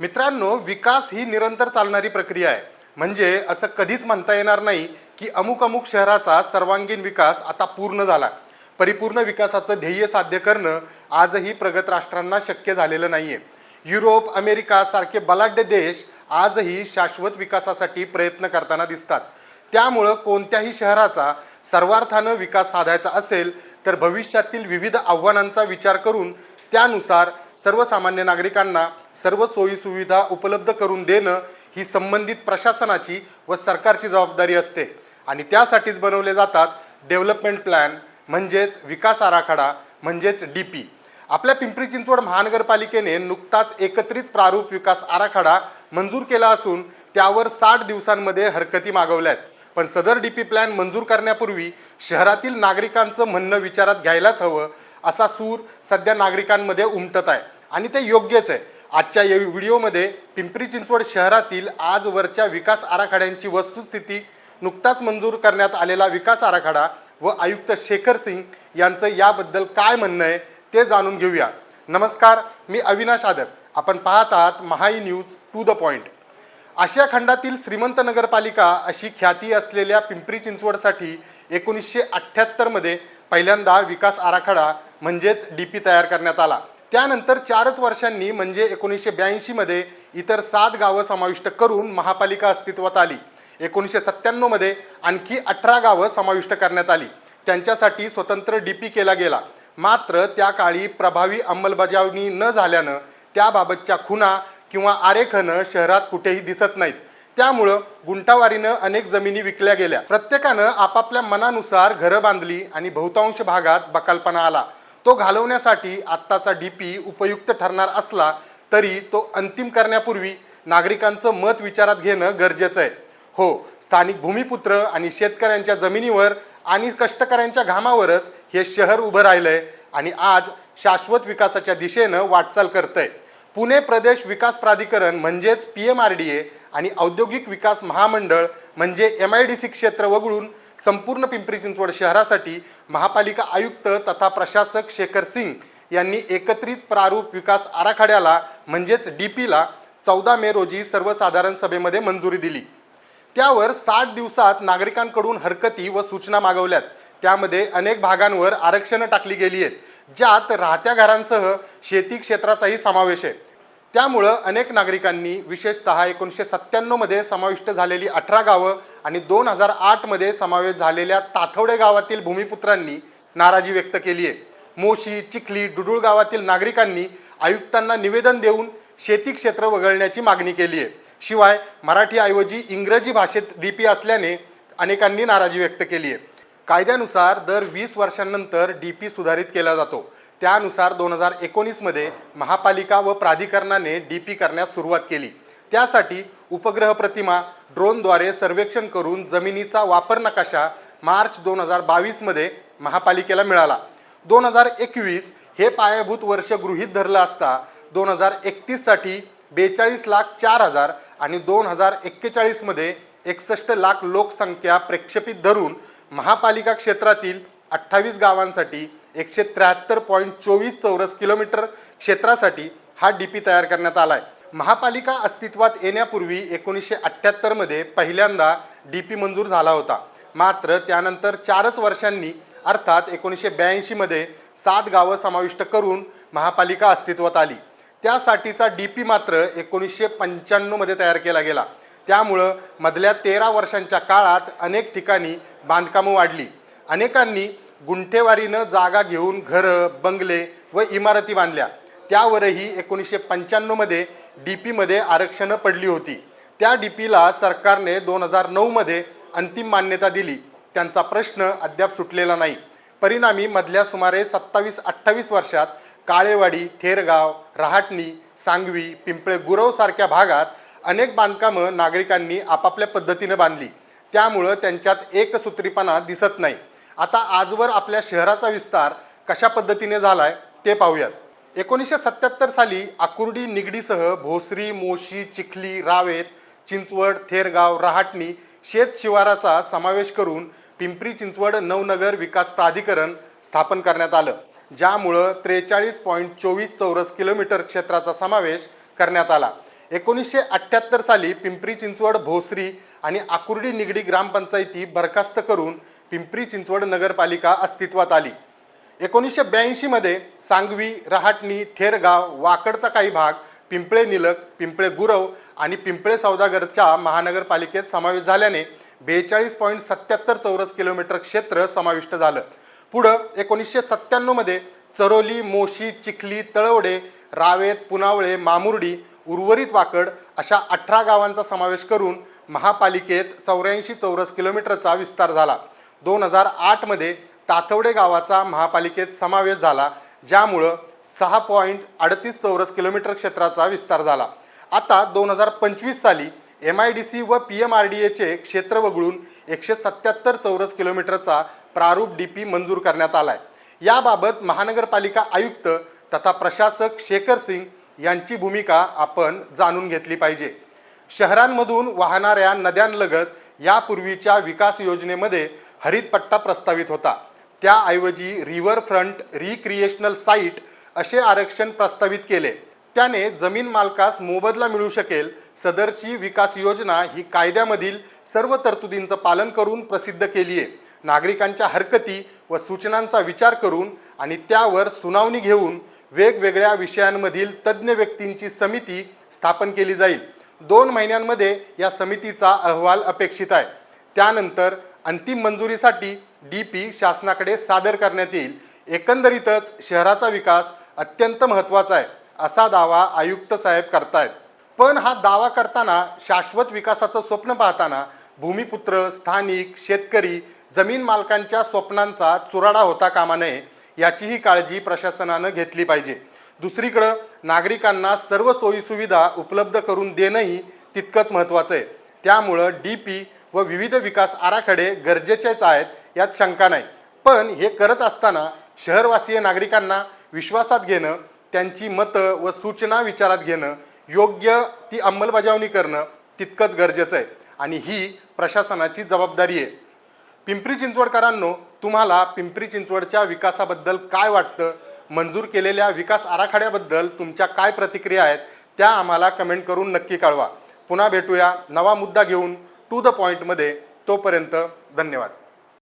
मित्रांनो विकास ही निरंतर चालणारी प्रक्रिया आहे. म्हणजे असं कधीच म्हणता येणार नाही की अमुक अमुक शहराचा सर्वांगीण विकास आता पूर्ण झाला. परिपूर्ण विकासाचं ध्येय साध्य करणं आजही प्रगत राष्ट्रांना शक्य झालेलं नाही आहे युरोप अमेरिका सारखे बलाढ्य देश आजही शाश्वत विकासासाठी प्रयत्न करताना दिसतात. त्यामुळं कोणत्याही शहराचा सर्वार्थानं विकास साधायचा असेल तर भविष्यातील विविध आव्हानांचा विचार करून त्यानुसार सर्वसामान्य नागरिकांना सर्व सोयीसुविधा उपलब्ध करून देणं ही संबंधित प्रशासनाची व सरकारची जबाबदारी असते. आणि त्यासाठीच बनवले जातात डेव्हलपमेंट प्लॅन म्हणजेच विकास आराखडा म्हणजेच डी पी. आपल्या पिंपरी चिंचवड महानगरपालिकेने नुकताच एकत्रित प्रारूप विकास आराखडा मंजूर केला असून त्यावर साठ दिवसांमध्ये हरकती मागवल्या आहेत पण सदर डी पी प्लॅन मंजूर करण्यापूर्वी शहरातील नागरिकांचं म्हणणं विचारात घ्यायलाच हवं असा सूर सध्या नागरिकांमध्ये उमटत आहे. आणि ते योग्यच आहे. आजच्या या व्हिडिओमध्ये पिंपरी चिंचवड शहरातील आजवरच्या विकास आराखड्यांची वस्तुस्थिती नुकताच मंजूर करण्यात आलेला विकास आराखडा व आयुक्त शेखर सिंग यांचं याबद्दल काय म्हणणं आहे ते जाणून घेऊया. नमस्कार मी अविनाश आदक आपण पाहत आहात Mahai news to the point. आशिया खंडातील श्रीमंत नगरपालिका अशी ख्याती असलेल्या पिंपरी चिंचवडसाठी एकोणीसशे अठ्ठ्याहत्तरमध्ये पहिल्यांदा विकास आराखडा म्हणजेच डी पी तयार करण्यात आला. त्यानंतर चारच वर्षांनी म्हणजे एकोणीसशे ब्याऐंशीमध्ये इतर सात गावं समाविष्ट करून महापालिका अस्तित्वात आली. एकोणीसशे सत्त्याण्णवमध्ये आणखी अठरा गावं समाविष्ट करण्यात आली. त्यांच्यासाठी स्वतंत्र डी पी केला गेला. मात्र त्या काळी प्रभावी अंमलबजावणी न झाल्यानं त्याबाबतच्या खुणा किंवा आरेखनं शहरात कुठेही दिसत नाहीत. त्यामुळं गुंटावारीनं अनेक जमिनी विकल्या गेल्या. प्रत्येकानं आपापल्या मनानुसार घरं बांधली आणि बहुतांश भागात बकालपणा आला. तो घालवण्यासाठी आत्ताचा डी पी उपयुक्त ठरणार असला तरी तो अंतिम करण्यापूर्वी नागरिकांचं मत विचारात घेणं गरजेचं आहे. हो स्थानिक भूमिपुत्र आणि शेतकऱ्यांच्या जमिनीवर आणि कष्टकऱ्यांच्या घामावरच हे शहर उभं राहिलंय आणि आज शाश्वत विकासाच्या दिशेनं वाटचाल करतंय. पुणे प्रदेश विकास प्राधिकरण म्हणजेच P M R D A आणि औद्योगिक विकास महामंडळ म्हणजे एम आय डी सी क्षेत्र वगळून संपूर्ण पिंपरी चिंचवड शहरासाठी महापालिका आयुक्त तथा प्रशासक शेखर सिंग यांनी एकत्रित प्रारूप विकास आराखड्याला म्हणजेच डी पीला चौदा मे रोजी सर्वसाधारण सभेमध्ये मंजुरी दिली. त्यावर साठ दिवसात नागरिकांकडून हरकती व सूचना मागवल्यात. त्यामध्ये अनेक भागांवर आरक्षणं टाकली गेली आहेत ज्यात राहत्या घरांसह शेती क्षेत्राचाही समावेश आहे. त्यामुळं अनेक नागरिकांनी विशेषतः एकोणीसशे सत्त्याण्णवमध्ये समाविष्ट झालेली अठरा गावं आणि दोन हजार आठमध्ये समावेश झालेल्या ताथवडे गावातील भूमिपुत्रांनी नाराजी व्यक्त केली आहे. मोशी चिखली डुडुळ गावातील नागरिकांनी आयुक्तांना निवेदन देऊन शेती क्षेत्र वगळण्याची मागणी केली आहे. शिवाय मराठीऐवजी इंग्रजी भाषेत डी पी असल्याने अनेकांनी नाराजी व्यक्त केली आहे. कायद्यानुसार दर वीस वर्षांनंतर डी पी सुधारित केला जातो. त्यानुसार दोन हजार एकोणीसमध्ये महापालिका व प्राधिकरणाने डी पी करण्यास सुरुवात केली. त्यासाठी उपग्रह प्रतिमा ड्रोनद्वारे सर्वेक्षण करून जमिनीचा वापर नकाशा मार्च दोन हजार बावीसमध्ये महापालिकेला मिळाला. दोन हजार एकवीस हे पायाभूत वर्ष गृहीत धरलं असता दोन हजार एकतीससाठी बेचाळीस लाख चार हजार आणि दोन हजार एक्केचाळीसमध्ये एकसष्ट लाख लोकसंख्या प्रेक्षेपित धरून महापालिका क्षेत्रातील अठ्ठावीस गावांसाठी एकशे त्र्याहत्तर पॉईंट चोवीस चौरस किलोमीटर क्षेत्रासाठी हा डी पी तयार करण्यात आला आहे महापालिका अस्तित्वात येण्यापूर्वी एकोणीसशे अठ्ठ्याहत्तरमध्ये पहिल्यांदा डी पी मंजूर झाला होता. मात्र त्यानंतर चारच वर्षांनी अर्थात एकोणीसशे ब्याऐंशीमध्ये सात गावं समाविष्ट करून महापालिका अस्तित्वात आली. त्यासाठीचा डी पी मात्र एकोणीसशे पंच्याण्णवमध्ये तयार केला गेला. त्यामुळं मधल्या तेरा वर्षांच्या काळात अनेक ठिकाणी बांधकामं वाढली. अनेकांनी गुंठेवारीनं जागा घेऊन घरं बंगले व इमारती बांधल्या. त्यावरही एकोणीसशे पंच्याण्णवमध्ये डी पीमध्ये आरक्षणं पडली होती. त्या डी पीला सरकारने दोन हजार नऊमध्ये अंतिम मान्यता दिली. त्यांचा प्रश्न अद्याप सुटलेला नाही. परिणामी मधल्या सुमारे सत्तावीस अठ्ठावीस वर्षात काळेवाडी थेरगाव रहाटणी सांगवी पिंपळे गुरवसारख्या भागात अनेक बांधकामं नागरिकांनी आपापल्या पद्धतीनं बांधली. त्यामुळं त्यांच्यात एकसूत्रीपणा दिसत नाही. आता आजवर आपल्या शहराचा विस्तार कशा पद्धतीने झाला आहे ते पाहूयात. एकोणीसशे सत्याहत्तर साली आकुर्डी निगडीसह भोसरी मोशी चिखली रावेत चिंचवड थेरगाव रहाटणी शेत शिवाराचा समावेश करून पिंपरी चिंचवड नवनगर विकास प्राधिकरण स्थापन करण्यात आलं. ज्यामुळं त्रेचाळीस पॉईंट चोवीस चौरस किलोमीटर क्षेत्राचा समावेश करण्यात आला. एकोणीसशे अठ्ठ्याहत्तर साली पिंपरी चिंचवड भोसरी आणि आकुर्डी निगडी ग्रामपंचायती बरखास्त करून पिंपरी चिंचवड नगरपालिका अस्तित्वात आली. एकोणीसशे ब्याऐंशीमध्ये सांगवी रहाटणी थेरगाव वाकडचा काही भाग पिंपळे निलक पिंपळे गुरव आणि पिंपळे सौदागरच्या महानगरपालिकेत समावेश झाल्याने बेचाळीस पॉईंट सत्याहत्तर चौरस किलोमीटर क्षेत्र समाविष्ट झालं. पुढं एकोणीसशे सत्त्याण्णवमध्ये चरोली मोशी चिखली तळवडे रावेत पुनावळे मामुर्डी उर्वरित वाकड अशा अठरा गावांचा समावेश करून महापालिकेत चौऱ्याऐंशी चौरस किलोमीटरचा विस्तार झाला. दोन हजार आठमध्ये तातवडे गावाचा महापालिकेत समावेश झाला ज्यामुळं सहा पॉईंट अडतीस चौरस किलोमीटर क्षेत्राचा विस्तार झाला. आता दोन हजार पंचवीस साली एम आय डी सी व पी एम आर डी एचे क्षेत्र वगळून एकशे सत्याहत्तर चौरस किलोमीटरचा प्रारूप डी पी मंजूर करण्यात आला आहे याबाबत महानगरपालिका आयुक्त तथा प्रशासक शेखर सिंग यांची भूमिका आपण जाणून घेतली पाहिजे. शहरांमधून वाहणाऱ्या नद्यांलगत यापूर्वीच्या विकास योजनेमध्ये हरितपट्टा प्रस्तावित होता. त्याऐवजी रिव्हरफ्रंट रिक्रिएशनल साईट असे आरक्षण प्रस्तावित केले. त्याने जमीन मालकास मोबदला मिळू शकेल सदरची विकास योजना ही कायद्यामधील सर्व तरतुदींचं पालन करून प्रसिद्ध केली आहे नागरिकांच्या हरकती व सूचनांचा विचार करून आणि त्यावर सुनावणी घेऊन वेगवेगळ्या विषयांमधील तज्ज्ञ व्यक्तींची समिती स्थापन केली जाईल. दोन महिन्यांमध्ये या समितीचा अहवाल अपेक्षित आहे. त्यानंतर अंतिम मंजुरीसाठी डी पी शासनाकडे सादर करण्यात येईल. एकंदरीतच शहराचा विकास अत्यंत महत्त्वाचा आहे असा दावा आयुक्त साहेब करतायत. पण हा दावा करताना शाश्वत विकासाचं स्वप्न पाहताना भूमिपुत्र स्थानिक शेतकरी जमीन मालकांच्या स्वप्नांचा चुराडा होता कामा नये याचीही काळजी प्रशासनानं घेतली पाहिजे. दुसरीकडं नागरिकांना सर्व सोयीसुविधा उपलब्ध करून देणंही तितकंच महत्त्वाचं आहे. त्यामुळं डी पी व विविध विकास आराखडे गरजेचेच आहेत यात शंका नाही. पण हे करत असताना शहरवासीय नागरिकांना विश्वासात घेणं त्यांची मतं व सूचना विचारात घेणं योग्य ती अंमलबजावणी करणं तितकंच गरजेचं आहे. आणि ही प्रशासनाची जबाबदारी आहे. पिंपरी चिंचवडकरांनो तुम्हाला पिंपरी चिंचवडच्या विकासाबद्दल काय वाटतं? मंजूर केलेल्या विकास आराखड्याबद्दल तुमच्या काय प्रतिक्रिया आहेत? त्या आम्हाला कमेंट करून नक्की कळवा. पुन्हा भेटूया नवा मुद्दा घेऊन. टू द पॉईंटमध्ये तोपर्यंत धन्यवाद.